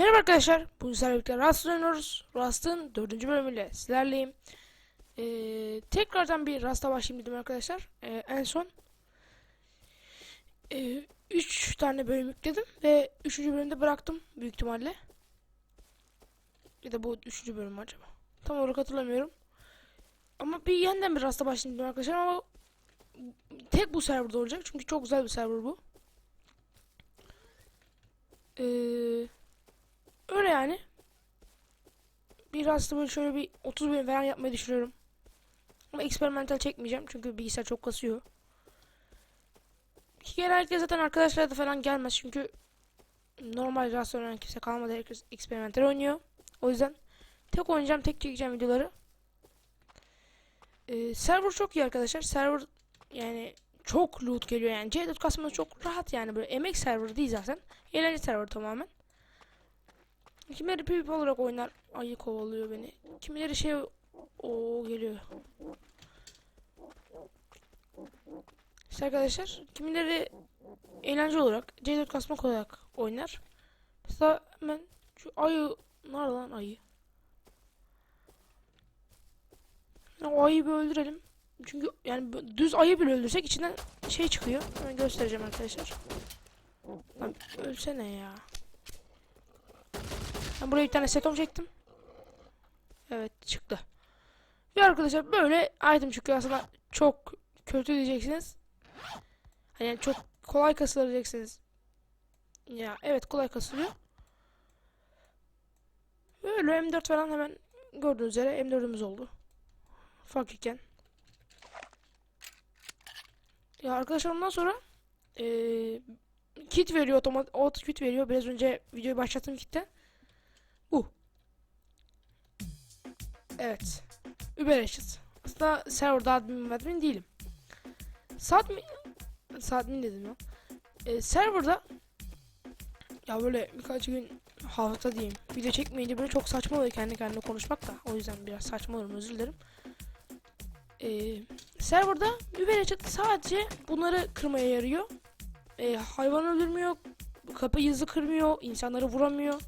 Merhaba arkadaşlar. Bugün sizlerle birlikte Rust oynuyoruz. Rust'ın dördüncü bölümüyle sizlerleyim. Ee, tekrardan bir Rust'a başlayayım dedim arkadaşlar. Ee, en son 3 tane bölüm yükledim ve 3. bölümde bıraktım büyük ihtimalle. Ya da bu 3. bölüm acaba? Tam olarak hatırlamıyorum. Ama bir yeniden bir Rust'a başlayayım dedim arkadaşlar ama tek bu serverda olacak çünkü çok güzel bir server bu. Eee Öyle yani. Biraz da böyle şöyle bir 30 bölüm falan yapmayı düşünüyorum. Ama experimental çekmeyeceğim çünkü bilgisayar çok kasıyor. Genellikle zaten arkadaşlar da falan gelmez çünkü normal rast oynayan kimse kalmadı. Herkes experimental oynuyor. O yüzden tek oynayacağım, tek çekeceğim videoları. Ee, server çok iyi arkadaşlar. Server yani çok loot geliyor yani. C4 kasması çok rahat yani böyle emek server değil zaten. Eğlence server tamamen. Kimileri PvP olarak oynar. Ayı kovalıyor beni. Kimileri şey o geliyor. İşte arkadaşlar kimileri eğlence olarak C4 kasmak olarak oynar. Mesela hemen şu ayı nerede lan ayı? O ayıyı bir öldürelim. Çünkü yani düz ayı bile öldürsek içinden şey çıkıyor. Hemen göstereceğim arkadaşlar. Lan ölsene ya. Ben buraya bir tane setom çektim. Evet çıktı. Ve arkadaşlar böyle item çıkıyor aslında çok kötü diyeceksiniz. Hani çok kolay kasılır diyeceksiniz. Ya evet kolay kasılıyor. Böyle M4 falan hemen gördüğünüz üzere M4'ümüz oldu. Fakirken. Ya arkadaşlar ondan sonra eee kit veriyor otomatik auto kit veriyor. Biraz önce videoyu başlattım kitten. Evet. Uber Eşit. Aslında serverda admin admin değilim. Saat mi? Saat mi dedim ya. Ee, serverda ya böyle birkaç gün hafta diyeyim video çekmeyince böyle çok saçma oluyor kendi kendine konuşmak da o yüzden biraz saçma olurum özür dilerim. Ee, serverda Uber Eşit sadece bunları kırmaya yarıyor. Ee, hayvan öldürmüyor, kapı hızlı kırmıyor, insanları vuramıyor.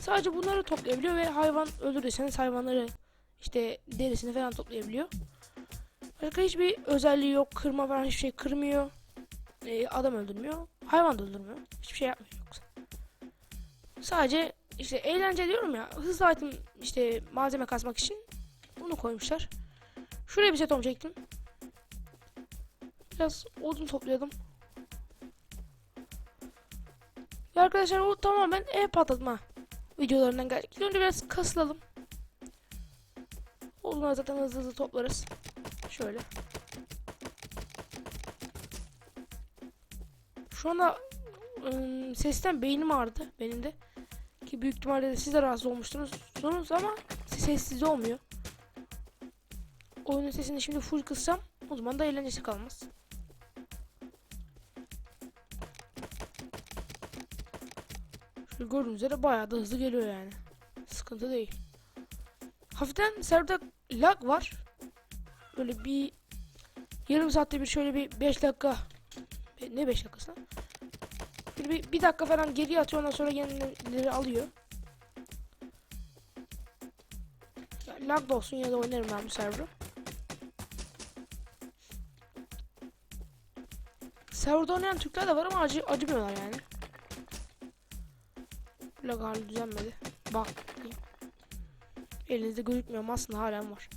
Sadece bunları toplayabiliyor ve hayvan öldürürseniz hayvanları işte derisini falan toplayabiliyor. Başka hiçbir özelliği yok. Kırma falan hiçbir şey kırmıyor. Ee, adam öldürmüyor. Hayvan da öldürmüyor. Hiçbir şey yapmıyor yoksa. Sadece işte eğlence diyorum ya. Hızlı item işte malzeme kasmak için bunu koymuşlar. Şuraya bir setom çektim. Biraz odun topladım. Ve arkadaşlar o tamamen ev patlatma videolarından geldik. Önce biraz kasılalım. O zaman zaten hızlı hızlı toplarız. Şöyle. Şu anda ım, sesten beynim ağrıdı benim de. Ki büyük ihtimalle de siz de rahatsız olmuştunuz ama sessiz olmuyor. Oyunun sesini şimdi full kıssam o zaman da eğlencesi kalmaz. Şu gördüğünüz üzere bayağı da hızlı geliyor yani. Sıkıntı değil. Hafiften serverda lag var. Böyle bir yarım saatte bir şöyle bir 5 dakika ne 5 dakikası lan? Böyle bir, bir dakika falan geri atıyor ondan sonra yenileri alıyor. Lag da olsun ya da oynarım ben bu server'ı. Serverda oynayan Türkler de var ama acı, acımıyorlar yani. Lag hali düzenmedi. Bak. Elinizde gözükmüyor ama aslında halen var.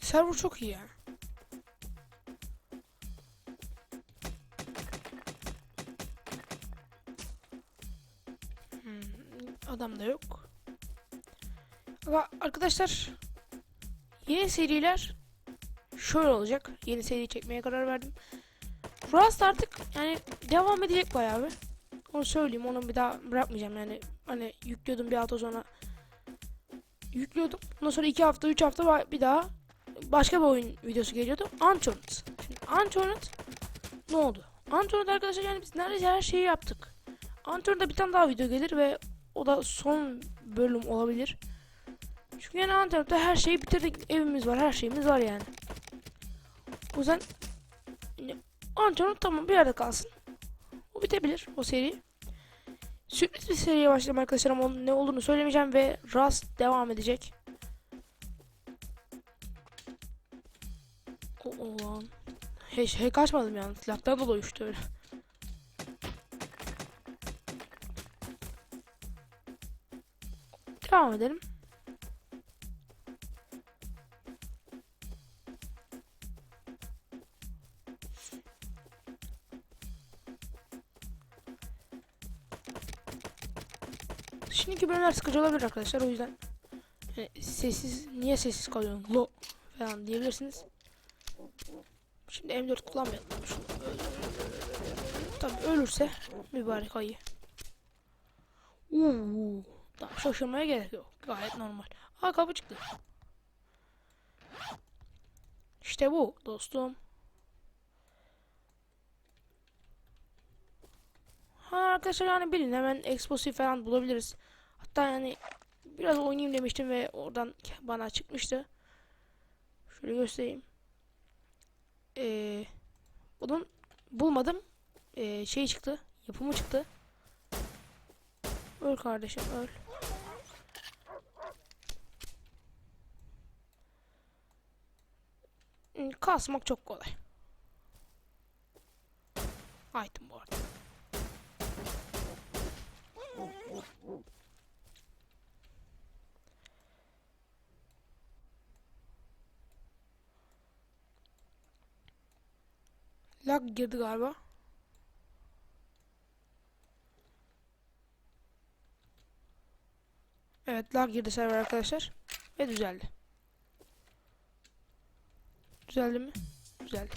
Server çok iyi ya. Hmm, adam da yok. Ama arkadaşlar Yeni seriler şöyle olacak. Yeni seri çekmeye karar verdim. Rust artık yani devam edecek bayağı bir. Onu söyleyeyim. Onu bir daha bırakmayacağım yani. Hani yüklüyordum bir hafta sonra yüklüyordum. Ondan sonra iki hafta, üç hafta ba- bir daha başka bir oyun videosu geliyordu. Uncharted. Şimdi Uncharted ne oldu? Uncharted arkadaşlar yani biz neredeyse her şeyi yaptık. Uncharted'da bir tane daha video gelir ve o da son bölüm olabilir. Çünkü yani Antep'te her şeyi bitirdik. Evimiz var, her şeyimiz var yani. O yüzden Antep'te tamam bir yerde kalsın. O bitebilir o seri. Sürpriz bir seriye başlayalım arkadaşlar ama onun ne olduğunu söylemeyeceğim ve Rust devam edecek. O, o lan. Hiç hey kaçmadım yani. Silahtan dolayı uçtu öyle. Devam edelim. Şimdiki bölümler sıkıcı olabilir arkadaşlar o yüzden yani sessiz niye sessiz kalıyorsun lo falan diyebilirsiniz. Şimdi M4 kullanmayalım. Tabi ölürse mübarek ayı. Uuu. Tamam şaşırmaya gerek yok. Gayet normal. Aa kapı çıktı. İşte bu dostum. Ha arkadaşlar yani bilin hemen Explosive falan bulabiliriz. Hatta yani biraz oynayayım demiştim ve oradan bana çıkmıştı. Şöyle göstereyim. Ee, bunun bulmadım. Ee, şey çıktı. Yapımı çıktı. Öl kardeşim öl. Hmm, Kasmak çok kolay. Item bu arada. Lag girdi galiba. Evet lag girdi server arkadaşlar. Ve düzeldi. Düzeldi mi? Düzeldi.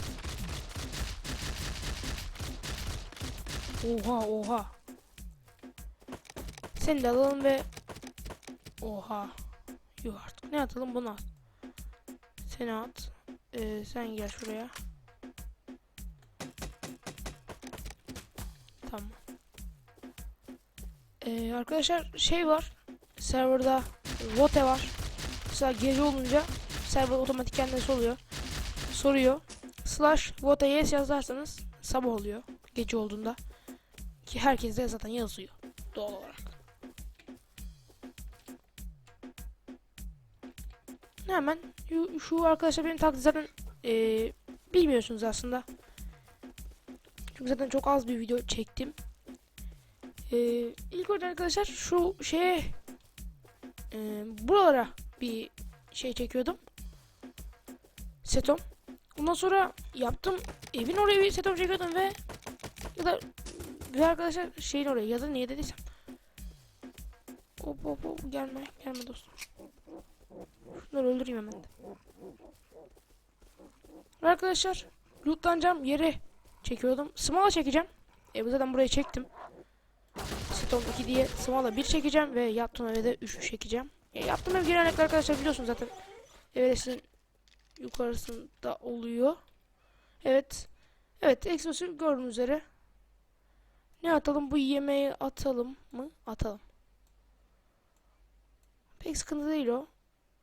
Oha oha. Seni de alalım ve Oha. Yuh artık. Ne atalım bunu at. Seni at. Ee, sen gel şuraya. Tamam. Ee, arkadaşlar şey var. Serverda vote var. Mesela gece olunca server otomatik kendisi oluyor. Soruyor. Slash vote yes yazarsanız sabah oluyor. Gece olduğunda. Ki herkes de zaten yazıyor. Doğal olarak. Hemen şu, arkadaşlar benim taklit zaten ee, bilmiyorsunuz aslında. Çünkü zaten çok az bir video çektim. Ee, ilk önce arkadaşlar şu şeye e, buralara bir şey çekiyordum. Setom. Ondan sonra yaptım. Evin oraya bir setom çekiyordum ve ya da ve arkadaşlar şeyin oraya ya da niye dediysem. Hop hop hop gelme gelme dostum. Şunları öldüreyim hemen Arkadaşlar lootlanacağım yere çekiyordum. Small'a çekeceğim. E bu zaten buraya çektim. Stone 2 diye Small'a 1 çekeceğim ve yaptığım eve de 3 çekeceğim. E, yaptığım ev genellikle arkadaşlar biliyorsunuz zaten. Everest'in yukarısında oluyor. Evet. Evet Exos'u gördüğünüz üzere. Ne atalım? Bu yemeği atalım mı? Atalım. Pek sıkıntı değil o.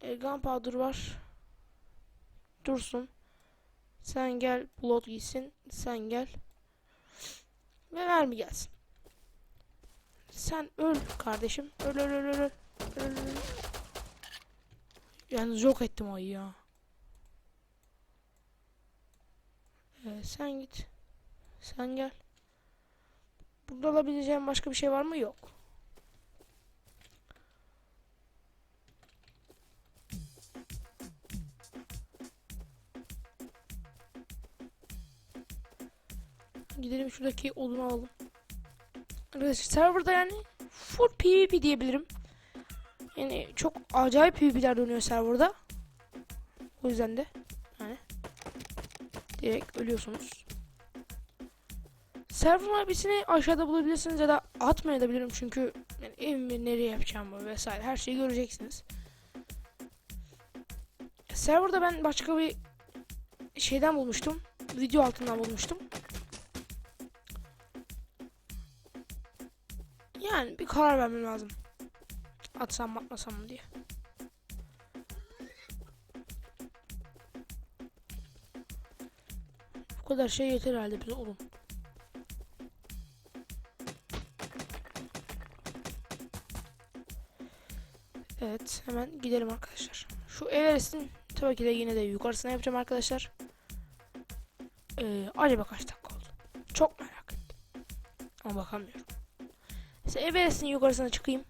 E, gunpowder var. Dursun. Sen gel. Blood gitsin. Sen gel. Ve mermi gelsin. Sen öl kardeşim. Öl öl öl öl. öl. Yalnız yok ettim ayı ya. Ee, sen git. Sen gel. Burada alabileceğim başka bir şey var mı? Yok. Gidelim şuradaki odunu alalım. Arkadaşlar serverda yani full PvP diyebilirim. Yani çok acayip PvP'ler dönüyor serverda. O yüzden de yani direkt ölüyorsunuz. Server abisini aşağıda bulabilirsiniz ya da atmayabilirim çünkü yani evimi nereye yapacağımı vesaire her şeyi göreceksiniz. Serverda ben başka bir şeyden bulmuştum. Video altından bulmuştum. Yani bir karar vermem lazım. Atsam mı atmasam mı diye. Bu kadar şey yeter herhalde bize oğlum. Evet hemen gidelim arkadaşlar. Şu Everest'in tabii ki de yine de yukarısına yapacağım arkadaşlar. Ee, acaba kaç dakika oldu? Çok merak ettim. Ama bakamıyorum. Neyse Everest'in yukarısına çıkayım.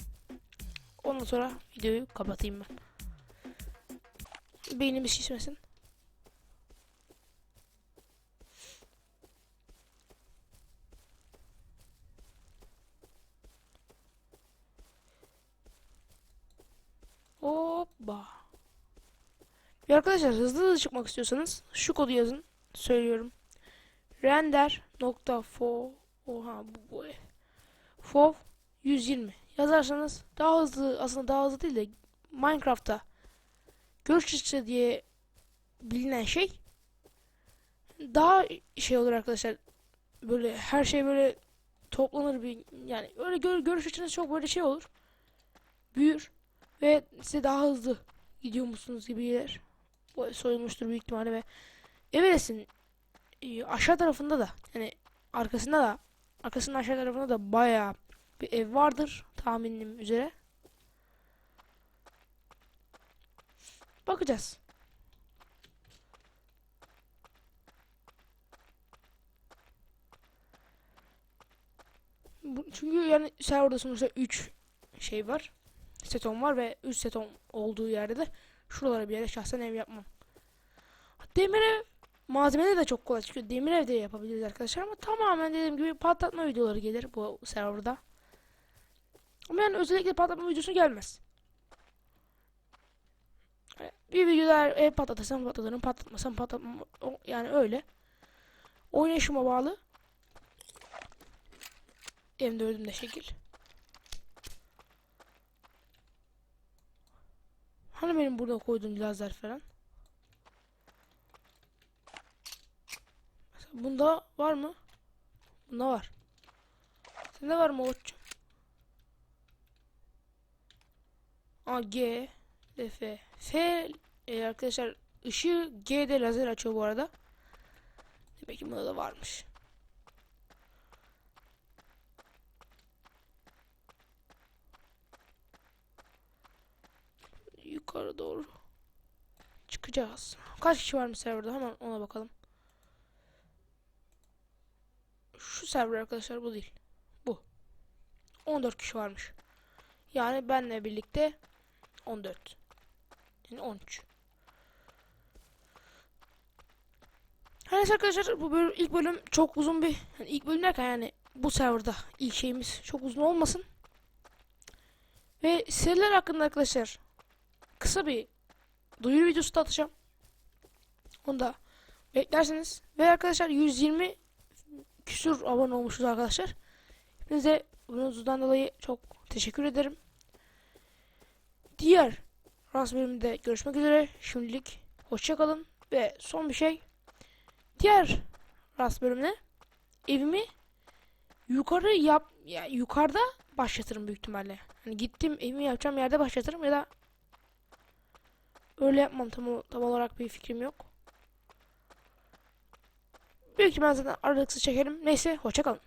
Ondan sonra videoyu kapatayım ben. Beynim bir şişmesin. Hoppa. Bir arkadaşlar hızlı hızlı çıkmak istiyorsanız şu kodu yazın. Söylüyorum. Render nokta oha bu bu fov 120 yazarsanız daha hızlı aslında daha hızlı değil de Minecraft'ta görüş açısı diye bilinen şey daha şey olur arkadaşlar. Böyle her şey böyle toplanır bir yani öyle gör, görüş açınız çok böyle şey olur. Büyür ve size daha hızlı gidiyormuşsunuz gibi gelir. Bu soyulmuştur büyük ihtimalle ve Everest'in e, aşağı tarafında da yani arkasında da arkasının aşağı tarafında da bayağı bir ev vardır tahminim üzere. Bakacağız. Çünkü yani serverda sonuçta 3 şey var. Seton var ve 3 seton olduğu yerde de şuralara bir yere şahsen ev yapmam. Demir ev malzemede de çok kolay çıkıyor. Demir ev de yapabiliriz arkadaşlar ama tamamen dediğim gibi patlatma videoları gelir bu serverda. Ama yani özellikle patlatma videosu gelmez. Yani Bir videoda ev patlatırsam patlatırım, patlatmasam patlatmam. Yani öyle. Oynayışıma bağlı. M4'üm de şekil. Hani benim burada koyduğum lazer falan? Mesela bunda var mı? Bunda var. Sende var mı Oğuzcuğum? A G F F F e, arkadaşlar ışığı G'de lazer açıyor bu arada. Demek ki bunda da varmış. Yukarı doğru çıkacağız. Kaç kişi varmış serverda? Hemen ona bakalım. Şu server arkadaşlar bu değil. Bu. 14 kişi varmış. Yani benle birlikte 14. Yani 13. Her neyse arkadaşlar bu bölüm, ilk bölüm çok uzun bir yani ilk bölüm derken yani bu serverda ilk şeyimiz çok uzun olmasın. Ve seriler hakkında arkadaşlar kısa bir duyuru videosu da atacağım. Onu da beklersiniz. Ve arkadaşlar 120 küsur abone olmuşuz arkadaşlar. Hepinize bununuzdan dolayı çok teşekkür ederim. Diğer Rast bölümünde görüşmek üzere. Şimdilik hoşçakalın. Ve son bir şey. Diğer Rast bölümüne evimi yukarı yap ya yukarıda başlatırım büyük ihtimalle. Hani gittim evimi yapacağım yerde başlatırım ya da öyle yapmam tam, tam olarak bir fikrim yok. Büyük ihtimalle zaten aralıksız çekerim. Neyse hoşçakalın.